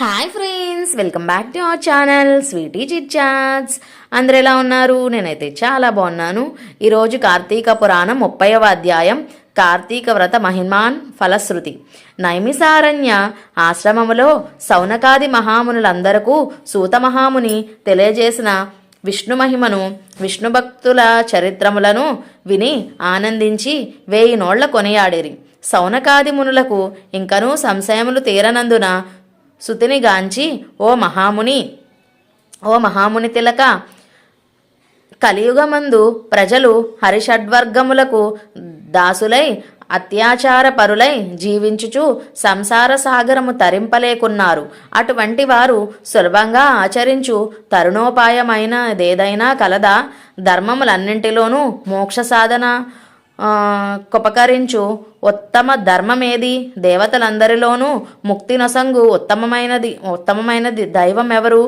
Hi friends welcome back to our channel sweety chit chats అందరు ఎలా ఉన్నారు? నేనైతే చాలా బాగున్నాను. ఈరోజు కార్తీక పురాణం ముప్పైవ అధ్యాయం కార్తీక వ్రత మహిమాన్ ఫలశ్రుతి. నైమిసారణ్య ఆశ్రమములో సౌనకాది మహామునులందరకు సూత మహాముని తెలియజేసిన విష్ణు మహిమను విష్ణు భక్తుల చరిత్రములను విని ఆనందించి వేయి నోళ్ళ కొనియాడిరి. సౌనకాది మునులకు ఇంకనూ సంశయములు తీరనందున సుతిని గాంచి ఓ మహాముని ఓ మహాముని తిలక కలియుగమందు ప్రజలు హరిషడ్వర్గములకు దాసులై అత్యాచార పరులై జీవించుచు సంసార సాగరము తరింపలేకున్నారు. అటువంటి వారు సులభంగా ఆచరించు తరుణోపాయమైనదేదైనా కలదా. ధర్మములన్నింటిలోనూ మోక్ష సాధన కుపకరించు. ఉత్తమ ధర్మమేది? దేవతలందరిలోనూ ముక్తి నొసంగు ఉత్తమమైనది ఉత్తమమైనది దైవం ఎవరు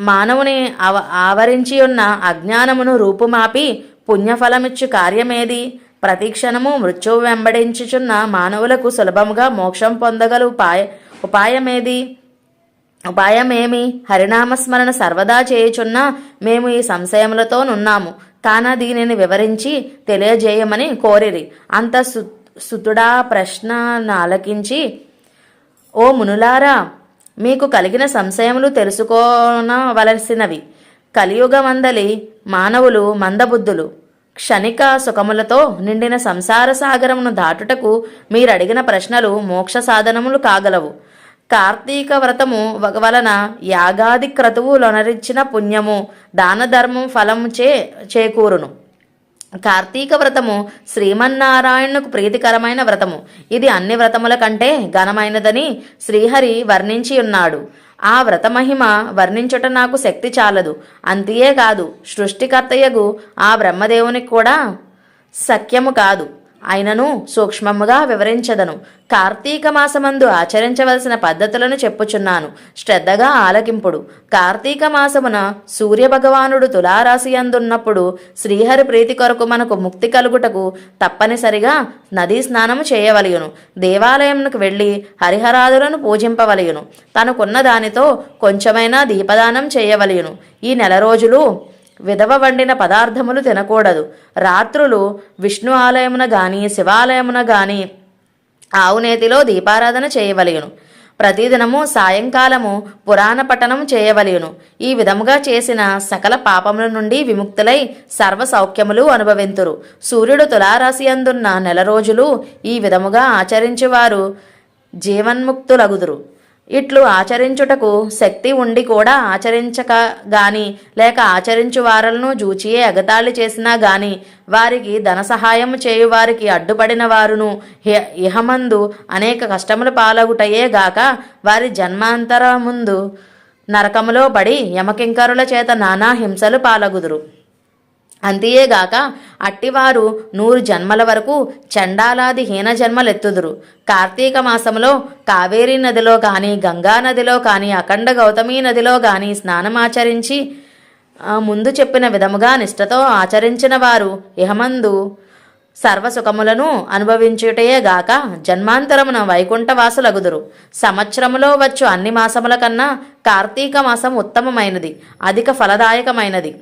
మానవుని ఆవ ఆవరించి ఉన్న అజ్ఞానమును రూపుమాపి పుణ్యఫలమిచ్చు కార్యమేది? ప్రతిక్షణము మృత్యువు వెంబడించుచున్న మానవులకు సులభముగా మోక్షం పొందగల ఉపాయ ఉపాయమేది? ఉపాయమేమి? హరినామస్మరణ సర్వదా చేయుచున్న మేము ఈ సంశయములతోనున్నాము కాన దీనిని వివరించి తెలియజేయమని కోరిరి. అంత సు సుతుడా ప్రశ్న ఆలకించి ఓ మునులారా మీకు కలిగిన సంశయములు తెలుసుకోనవలసినవి. కలియుగమందలి మానవులు మందబుద్ధులు క్షణిక సుఖములతో నిండిన సంసార సాగరమును దాటుటకు మీరడిగిన ప్రశ్నలు మోక్ష సాధనములు కాగలవు. కార్తీక వ్రతము వలన యాగాది క్రతువులొనరిచ్చిన పుణ్యము దాన ధర్మం ఫలము చే చేకూరును. కార్తీక వ్రతము శ్రీమన్నారాయణకు ప్రీతికరమైన వ్రతము. ఇది అన్ని వ్రతముల కంటే ఘనమైనదని శ్రీహరి వర్ణించి ఉన్నాడు. ఆ వ్రత మహిమ వర్ణించుట నాకు శక్తి చాలదు. అంతియే కాదు సృష్టికర్తయగు ఆ బ్రహ్మదేవునికి కూడా సఖ్యము కాదు. ఆయనను సూక్ష్మముగా వివరించదను. కార్తీక మాసమందు ఆచరించవలసిన పద్ధతులను చెప్పుచున్నాను. శ్రద్ధగా ఆలకింపుడు. కార్తీక మాసమున సూర్యభగవానుడు తులారాశి అందున్నప్పుడు శ్రీహరి ప్రీతి కొరకు మనకు ముక్తి కలుగుటకు తప్పనిసరిగా నదీ స్నానము చేయవలయును. దేవాలయంకు వెళ్ళి హరిహరాదులను పూజింపవలయును. తనకున్న దానితో కొంచెమైనా దీపదానం చేయవలయును. ఈ నెల రోజులు విధవ వండిన పదార్థములు తినకూడదు. రాత్రులు విష్ణు ఆలయమున గాని శివాలయమున గాని ఆవునేతిలో దీపారాధన చేయవలయును. ప్రతిదినము సాయంకాలము పురాణ పఠనం చేయవలయును. ఈ విధముగా చేసిన సకల పాపముల నుండి విముక్తులై సర్వ సౌఖ్యములు అనుభవింతురు. సూర్యుడు తులారాశి అందున్న నెల రోజులు ఈ విధముగా ఆచరించేవారు జీవన్ముక్తులగుదురు. ఇట్లు ఆచరించుటకు శక్తి ఉండి కూడా ఆచరించక గాని లేక ఆచరించు వారలను జూచియే ఎగతాళి చేసినా గాని వారికి ధన సహాయం చేయు వారికి అడ్డుపడిన వారును ఇహమందు అనేక కష్టములు పాలగుటయే గాక వారి జన్మాంతర ముందు నరకములో పడి యమకింకరుల చేత నానా హింసలు పాలగుదురు. అంతేగాక అట్టివారు నూరు జన్మల వరకు చండాలాది హీన జన్మలెత్తుదురు. కార్తీక మాసంలో కావేరీ నదిలో కానీ గంగా నదిలో కానీ అఖండ గౌతమీ నదిలో కానీ స్నానమాచరించి ముందు చెప్పిన విధముగా నిష్ఠతో ఆచరించిన వారు ఇహమందు సర్వసుఖములను అనుభవించుటయే గాక జన్మాంతరమున వైకుంఠవాసులగుదురు. సంవత్సరములో వచ్చు అన్ని మాసముల కన్నా కార్తీక మాసం ఉత్తమమైనది అధిక ఫలదాయకమైనది.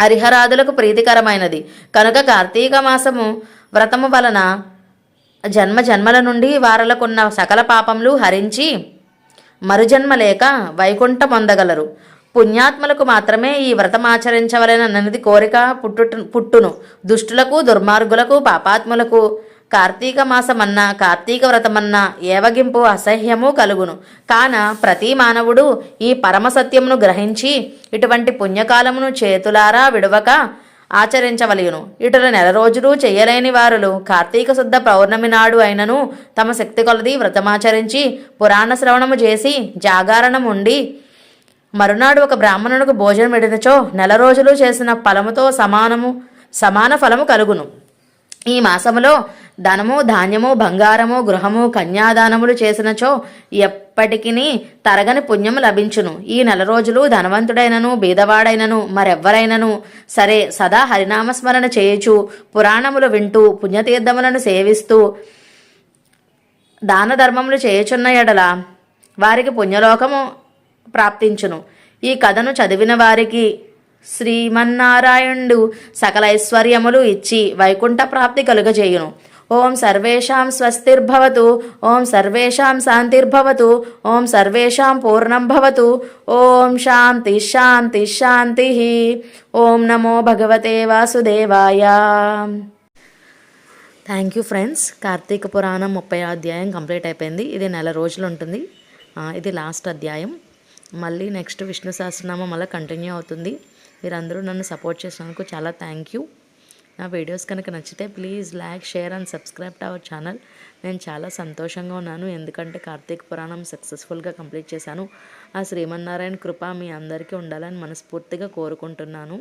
హరిహరాదులకు ప్రీతికరమైనది. కనుక కార్తీక మాసము వ్రతము వలన జన్మ జన్మల నుండి వారలకున్న సకల పాపములు హరించి మరుజన్మ లేక వైకుంఠ పొందగలరు. పుణ్యాత్మలకు మాత్రమే ఈ వ్రతం ఆచరించవలనన్నది కోరిక పుట్టుట పుట్టును. దుష్టులకు దుర్మార్గులకు పాపాత్ములకు కార్తీక మాసమన్నా కార్తీక వ్రతమన్నా ఏవగింపు అసహ్యము కలుగును. కాన ప్రతి మానవుడు ఈ పరమసత్యమును గ్రహించి ఇటువంటి పుణ్యకాలమును చేతులారా విడవక ఆచరించవలయును. ఇటుల నెల రోజులు చేయలేని వారులు కార్తీక శుద్ధ పౌర్ణమి నాడు అయినను తమ శక్తి కొలది వ్రతమాచరించి పురాణ శ్రవణము చేసి జాగారణం ఉండి మరునాడు ఒక బ్రాహ్మణునికి భోజనం ఎడినచో నెల రోజులు చేసిన ఫలముతో సమానము సమాన ఫలము కలుగును. ఈ మాసములో ధనము ధాన్యము బంగారము గృహము కన్యాదానములు చేసినచో ఎప్పటికీ తరగని పుణ్యము లభించును. ఈ నెల రోజులు ధనవంతుడైనను బీదవాడైనను మరెవ్వరైనను సరే సదా హరినామస్మరణ చేయుచు పురాణములు వింటూ పుణ్యతీర్థములను సేవిస్తూ దాన ధర్మములు చేయుచున్న ఎడల వారికి పుణ్యలోకము ప్రాప్తించును. ఈ కథను చదివిన వారికి శ్రీమన్నారాయణుడు సకల ఐశ్వర్యములు ఇచ్చి వైకుంఠ ప్రాప్తి కలుగజేయును. ఓం సర్వేషాం స్వస్తిర్భవతు ఓం సర్వేషాం శాంతిర్భవతు ఓం సర్వేషాం పూర్ణం భవతు ఓం శాంతి శాంతి శాంతి ఓం నమో భగవతే వాసుదేవాయ. థ్యాంక్ యూ ఫ్రెండ్స్ కార్తీక పురాణం ముప్పై అధ్యాయం కంప్లీట్ అయిపోయింది. ఇది నెల రోజులు ఉంటుంది. ఇది లాస్ట్ అధ్యాయం. మళ్ళీ నెక్స్ట్ విష్ణు సహస్రనామం మళ్ళీ కంటిన్యూ అవుతుంది. మీరందరూ నన్ను సపోర్ట్ చేసినందుకు చాలా థ్యాంక్ యూ నా వీడియోస్ కనుక నచ్చితే please like share and subscribe to our channel. నేను చాలా సంతోషంగా ఉన్నాను. ఎందుకంటే కార్తీక పురాణం సక్సెస్ఫుల్గా కంప్లీట్ చేశాను. ఆ శ్రీమన్నారాయణ కృప మీ అందరికీ ఉండాలని మనస్ఫూర్తిగా కోరుకుంటున్నాను.